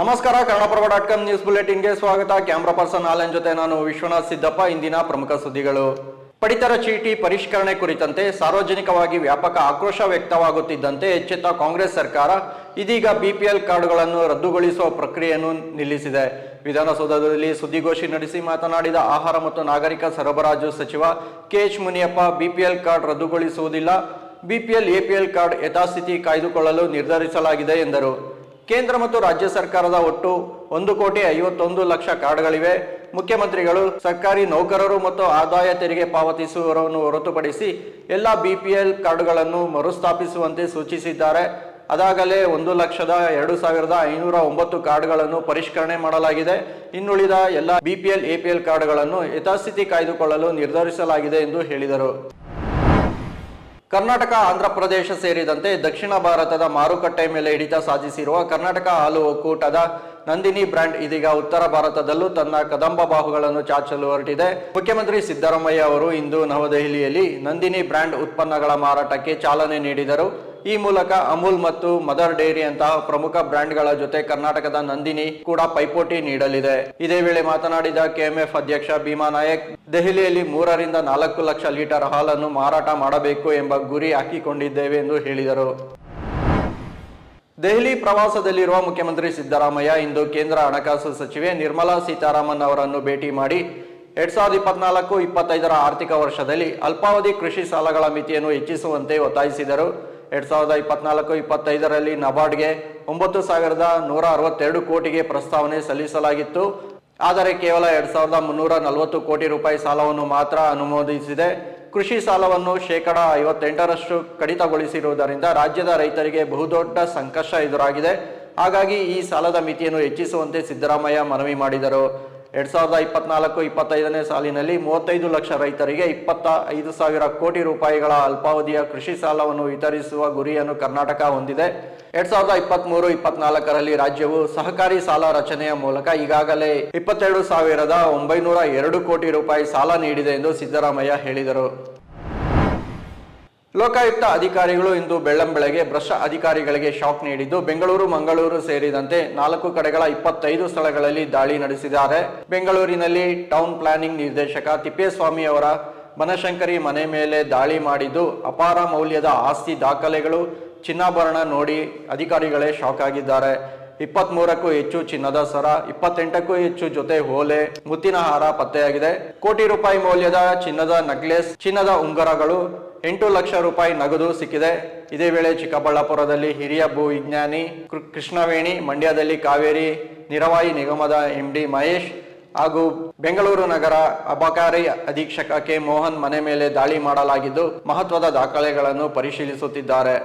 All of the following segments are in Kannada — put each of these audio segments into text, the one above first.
ನಮಸ್ಕಾರ, ಕನ್ನಡಪ್ರಭ ಡಾಟ್ ಕಾಮ್ ನ್ಯೂಸ್ ಬುಲೆಟಿನ್ಗೆ ಸ್ವಾಗತ. ಕ್ಯಾಮ್ರಾ ಪರ್ಸನ್ ಆಲನ್ ಜೊತೆ ನಾನು ವಿಶ್ವನಾಥ್ ಸಿದ್ದಪ್ಪ, ಇಂದಿನ ಪ್ರಮುಖ ಸುದ್ದಿಗಳು. ಪಡಿತರ ಚೀಟಿ ಪರಿಷ್ಕರಣೆ ಕುರಿತಂತೆ ಸಾರ್ವಜನಿಕವಾಗಿ ವ್ಯಾಪಕ ಆಕ್ರೋಶ ವ್ಯಕ್ತವಾಗುತ್ತಿದ್ದಂತೆ ಎಚ್ಚೆತ್ತ ಕಾಂಗ್ರೆಸ್ ಸರ್ಕಾರ ಇದೀಗ ಬಿಪಿಎಲ್ ಕಾರ್ಡ್ಗಳನ್ನು ರದ್ದುಗೊಳಿಸುವ ಪ್ರಕ್ರಿಯೆಯನ್ನು ನಿಲ್ಲಿಸಿದೆ. ವಿಧಾನಸೌಧದಲ್ಲಿ ಸುದ್ದಿಗೋಷ್ಠಿ ನಡೆಸಿ ಮಾತನಾಡಿದ ಆಹಾರ ಮತ್ತು ನಾಗರಿಕ ಸರಬರಾಜು ಸಚಿವ K H Muniyappa, BPL card ರದ್ದುಗೊಳಿಸುವುದಿಲ್ಲ. BPL, APL card ಯಥಾಸ್ಥಿತಿ ಕಾಯ್ದುಕೊಳ್ಳಲು ನಿರ್ಧರಿಸಲಾಗಿದೆ ಎಂದರು. ಕೇಂದ್ರ ಮತ್ತು ರಾಜ್ಯ ಸರ್ಕಾರದ ಒಟ್ಟು ಒಂದು ಕೋಟಿ ಐವತ್ತೊಂದು ಲಕ್ಷ ಕಾರ್ಡ್ಗಳಿವೆ. ಮುಖ್ಯಮಂತ್ರಿಗಳು, ಸರ್ಕಾರಿ ನೌಕರರು ಮತ್ತು ಆದಾಯ ತೆರಿಗೆ ಪಾವತಿಸುವವರನ್ನು ಹೊರತುಪಡಿಸಿ ಎಲ್ಲ ಬಿಪಿಎಲ್ ಕಾರ್ಡ್ಗಳನ್ನು ಮರುಸ್ಥಾಪಿಸುವಂತೆ ಸೂಚಿಸಿದ್ದಾರೆ. ಅದಾಗಲೇ ಒಂದು ಲಕ್ಷದ ಎರಡು ಸಾವಿರದ ಐನೂರ ಒಂಬತ್ತು ಕಾರ್ಡ್ಗಳನ್ನು ಪರಿಷ್ಕರಣೆ ಮಾಡಲಾಗಿದೆ. ಇನ್ನುಳಿದ ಎಲ್ಲ ಬಿಪಿಎಲ್, ಎಪಿಎಲ್ ಕಾರ್ಡ್ಗಳನ್ನು ಯಥಾಸ್ಥಿತಿ ಕಾಯ್ದುಕೊಳ್ಳಲು ನಿರ್ಧರಿಸಲಾಗಿದೆ ಎಂದು ಹೇಳಿದರು. ಕರ್ನಾಟಕ ಆಂಧ್ರಪ್ರದೇಶ ಸೇರಿದಂತೆ ದಕ್ಷಿಣ ಭಾರತದ ಮಾರುಕಟ್ಟೆ ಮೇಲೆ ಹಿಡಿತ ಸಾಧಿಸಿರುವ ಕರ್ನಾಟಕ ಹಾಲು ಒಕ್ಕೂಟದ ನಂದಿನಿ ಬ್ರ್ಯಾಂಡ್ ಇದೀಗ ಉತ್ತರ ಭಾರತದಲ್ಲೂ ತನ್ನ ಕದಂಬ ಬಾಹುಗಳನ್ನು ಚಾಚಲು ಹೊರಟಿದೆ. ಮುಖ್ಯಮಂತ್ರಿ ಸಿದ್ದರಾಮಯ್ಯ ಅವರು ಇಂದು ನವದೆಹಲಿಯಲ್ಲಿ ನಂದಿನಿ ಬ್ರ್ಯಾಂಡ್ ಉತ್ಪನ್ನಗಳ ಮಾರಾಟಕ್ಕೆ ಚಾಲನೆ ನೀಡಿದರು. ಈ ಮೂಲಕ ಅಮೂಲ್ ಮತ್ತು ಮದರ್ ಡೈರಿ ಅಂತ ಪ್ರಮುಖ ಬ್ರ್ಯಾಂಡ್ಗಳ ಜೊತೆ ಕರ್ನಾಟಕದ ನಂದಿನಿ ಕೂಡ ಪೈಪೋಟಿ ನೀಡಲಿದೆ. ಇದೇ ವೇಳೆ ಮಾತನಾಡಿದ ಕೆಎಂಎಫ್ ಅಧ್ಯಕ್ಷ ಭೀಮಾ ನಾಯಕ್, ದೆಹಲಿಯಲ್ಲಿ ಮೂರರಿಂದ ನಾಲ್ಕು ಲಕ್ಷ ಲೀಟರ್ ಹಾಲನ್ನು ಮಾರಾಟ ಮಾಡಬೇಕು ಎಂಬ ಗುರಿ ಹಾಕಿಕೊಂಡಿದ್ದೇವೆ ಎಂದು ಹೇಳಿದರು. ದೆಹಲಿ ಪ್ರವಾಸದಲ್ಲಿರುವ ಮುಖ್ಯಮಂತ್ರಿ ಸಿದ್ದರಾಮಯ್ಯ ಇಂದು ಕೇಂದ್ರ ಹಣಕಾಸು ಸಚಿವೆ ನಿರ್ಮಲಾ ಸೀತಾರಾಮನ್ ಅವರನ್ನು ಭೇಟಿ ಮಾಡಿ, ಎರಡ್ ಸಾವಿರದ ಇಪ್ಪತ್ನಾಲ್ಕು ಇಪ್ಪತ್ತೈದರ ಆರ್ಥಿಕ ವರ್ಷದಲ್ಲಿ ಅಲ್ಪಾವಧಿ ಕೃಷಿ ಸಾಲಗಳ ಮಿತಿಯನ್ನು ಹೆಚ್ಚಿಸುವಂತೆ ಒತ್ತಾಯಿಸಿದರು. ಎರಡ್ ಸಾವಿರದ ಇಪ್ಪತ್ನಾಲ್ಕು, ಇಪ್ಪತ್ತೈದರಲ್ಲಿ ನಬಾರ್ಡ್ಗೆ ಒಂಬತ್ತು ಸಾವಿರದ ನೂರ ಅರವತ್ತೆರಡು ಕೋಟಿಗೆ ಪ್ರಸ್ತಾವನೆ ಸಲ್ಲಿಸಲಾಗಿತ್ತು. ಆದರೆ ಕೇವಲ ಎರಡ್ ಸಾವಿರದ ಮುನ್ನೂರ ನಲವತ್ತು ಕೋಟಿ ರೂಪಾಯಿ ಸಾಲವನ್ನು ಮಾತ್ರ ಅನುಮೋದಿಸಿದೆ. ಕೃಷಿ ಸಾಲವನ್ನು ಶೇಕಡ ಐವತ್ತೆಂಟರಷ್ಟು ಕಡಿತಗೊಳಿಸಿರುವುದರಿಂದ ರಾಜ್ಯದ ರೈತರಿಗೆ ಬಹುದೊಡ್ಡ ಸಂಕಷ್ಟ ಎದುರಾಗಿದೆ. ಹಾಗಾಗಿ ಈ ಸಾಲದ ಮಿತಿಯನ್ನು ಹೆಚ್ಚಿಸುವಂತೆ ಸಿದ್ದರಾಮಯ್ಯ ಮನವಿ ಮಾಡಿದರು. ಎರಡ್ ಸಾವಿರದ ಇಪ್ಪತ್ನಾಲ್ಕು ಇಪ್ಪತ್ತೈದನೇ ಸಾಲಿನಲ್ಲಿ ಮೂವತ್ತೈದು ಲಕ್ಷ ರೈತರಿಗೆ ಇಪ್ಪತ್ತ ಐದು ಸಾವಿರ ಕೋಟಿ ರೂಪಾಯಿಗಳ ಅಲ್ಪಾವಧಿಯ ಕೃಷಿ ಸಾಲವನ್ನು ವಿತರಿಸುವ ಗುರಿಯನ್ನು ಕರ್ನಾಟಕ ಹೊಂದಿದೆ. ಎರಡ್ ಸಾವಿರದ ಇಪ್ಪತ್ಮೂರು ಇಪ್ಪತ್ನಾಲ್ಕರಲ್ಲಿ ರಾಜ್ಯವು ಸಹಕಾರಿ ಸಾಲ ರಚನೆಯ ಮೂಲಕ ಈಗಾಗಲೇ ಇಪ್ಪತ್ತೆರಡು ಸಾವಿರದ ಒಂಬೈನೂರ ಎರಡು ಕೋಟಿ ರೂಪಾಯಿ ಸಾಲ ನೀಡಿದೆ ಎಂದು ಸಿದ್ದರಾಮಯ್ಯ ಹೇಳಿದರು. ಲೋಕಾಯುಕ್ತ ಅಧಿಕಾರಿಗಳು ಇಂದು ಬೆಳ್ಳಂಬೆಳಗ್ಗೆ ಭ್ರಷ್ಟ ಅಧಿಕಾರಿಗಳಿಗೆ ಶಾಕ್ ನೀಡಿದ್ದು. ಬೆಂಗಳೂರು, ಮಂಗಳೂರು ಸೇರಿದಂತೆ ನಾಲ್ಕು ಕಡೆಗಳ ಇಪ್ಪತ್ತೈದು ಸ್ಥಳಗಳಲ್ಲಿ ದಾಳಿ ನಡೆಸಿದ್ದಾರೆ. ಬೆಂಗಳೂರಿನಲ್ಲಿ ಟೌನ್ ಪ್ಲಾನಿಂಗ್ ನಿರ್ದೇಶಕ ತಿಪ್ಪೇಸ್ವಾಮಿ ಅವರ ಬನಶಂಕರಿ ಮನೆ ಮೇಲೆ ದಾಳಿ ಮಾಡಿದ್ದು. ಅಪಾರ ಮೌಲ್ಯದ ಆಸ್ತಿ ದಾಖಲೆಗಳು, ಚಿನ್ನಾಭರಣ ನೋಡಿ ಅಧಿಕಾರಿಗಳೇ ಶಾಕ್ ಆಗಿದ್ದಾರೆ. ಇಪ್ಪತ್ಮೂರಕ್ಕೂ ಹೆಚ್ಚು ಚಿನ್ನದ ಸರ, ಇಪ್ಪತ್ತೆಂಟಕ್ಕೂ ಹೆಚ್ಚು ಜೊತೆ ಓಲೆ, ಮುತ್ತಿನ ಹಾರ ಪತ್ತೆಯಾಗಿದೆ. ಕೋಟಿ ರೂಪಾಯಿ ಮೌಲ್ಯದ ಚಿನ್ನದ ನಕ್ಲೆಸ್ ಚಿನ್ನದ ಉಂಗುರಗಳು ಎಂಟು ಲಕ್ಷ ರೂಪಾಯಿ ನಗದು ಸಿಕ್ಕಿದೆ. ಇದೇ ವೇಳೆ ಚಿಕ್ಕಬಳ್ಳಾಪುರದಲ್ಲಿ ಹಿರಿಯ ಭೂ ವಿಜ್ಞಾನಿ ಕೃಷ್ಣವೇಣಿ, ಮಂಡ್ಯದಲ್ಲಿ ಕಾವೇರಿ ನಿರವಾಯಿ ನಿಗಮದ ಎಂಡಿ ಮಹೇಶ್ ಹಾಗೂ ಬೆಂಗಳೂರು ನಗರ ಅಬಕಾರಿ ಅಧೀಕ್ಷಕ ಕೆ ಮೋಹನ್ ಮನೆ ಮೇಲೆ ದಾಳಿ ಮಾಡಲಾಗಿದ್ದು, ಮಹತ್ವದ ದಾಖಲೆಗಳನ್ನು ಪರಿಶೀಲಿಸುತ್ತಿದ್ದಾರೆ.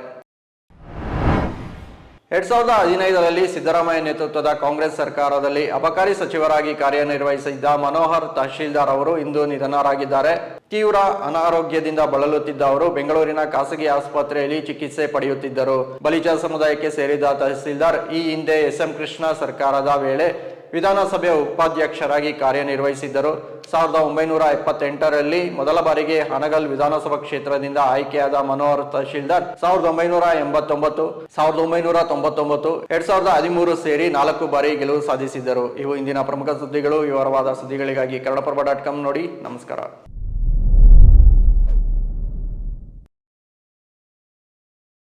ಎರಡ್ ಸಾವಿರದ ಹದಿನೈದರಲ್ಲಿ ಸಿದ್ದರಾಮಯ್ಯ ನೇತೃತ್ವದ ಕಾಂಗ್ರೆಸ್ ಸರ್ಕಾರದಲ್ಲಿ ಅಬಕಾರಿ ಸಚಿವರಾಗಿ ಕಾರ್ಯನಿರ್ವಹಿಸಿದ್ದ ಮನೋಹರ್ ತಹಶೀಲ್ದಾರ್ ಅವರು ಇಂದು ನಿಧನರಾಗಿದ್ದಾರೆ. ತೀವ್ರ ಅನಾರೋಗ್ಯದಿಂದ ಬಳಲುತ್ತಿದ್ದ ಅವರು ಬೆಂಗಳೂರಿನ ಖಾಸಗಿ ಆಸ್ಪತ್ರೆಯಲ್ಲಿ ಚಿಕಿತ್ಸೆ ಪಡೆಯುತ್ತಿದ್ದರು. ಬಲಿಜ ಸಮುದಾಯಕ್ಕೆ ಸೇರಿದ ತಹಸೀಲ್ದಾರ್ ಈ ಹಿಂದೆ ಎಸ್ ಎಂ ಕೃಷ್ಣ ಸರ್ಕಾರದ ವೇಳೆ ವಿಧಾನಸಭೆ ಉಪಾಧ್ಯಕ್ಷರಾಗಿ ಕಾರ್ಯನಿರ್ವಹಿಸಿದ್ದರು. ಸಾವಿರದ ಒಂಬೈನೂರ ಎಪ್ಪತ್ತೆಂಟರಲ್ಲಿ ಮೊದಲ ಬಾರಿಗೆ ಹನಗಲ್ ವಿಧಾನಸಭಾ ಕ್ಷೇತ್ರದಿಂದ ಆಯ್ಕೆಯಾದ ಮನೋಹರ್ ತಹಶೀಲ್ದಾರ್ ಸಾವಿರದ ಒಂಬೈನೂರ ಎಂಬತ್ತೊಂಬತ್ತು, ಸಾವಿರದ ಒಂಬೈನೂರ ತೊಂಬತ್ತೊಂಬತ್ತು, ಎರಡ್ ಸಾವಿರದ ಹದಿಮೂರು ಸೇರಿ ನಾಲ್ಕು ಬಾರಿ ಗೆಲುವು ಸಾಧಿಸಿದ್ದರು. ಇವು ಇಂದಿನ ಪ್ರಮುಖ ಸುದ್ದಿಗಳು. ವಿವರವಾದ ಸುದ್ದಿಗಳಿಗಾಗಿ ಕನ್ನಡಪ್ರಭ ಡಾಟ್ ಕಾಮ್ ನೋಡಿ. ನಮಸ್ಕಾರ.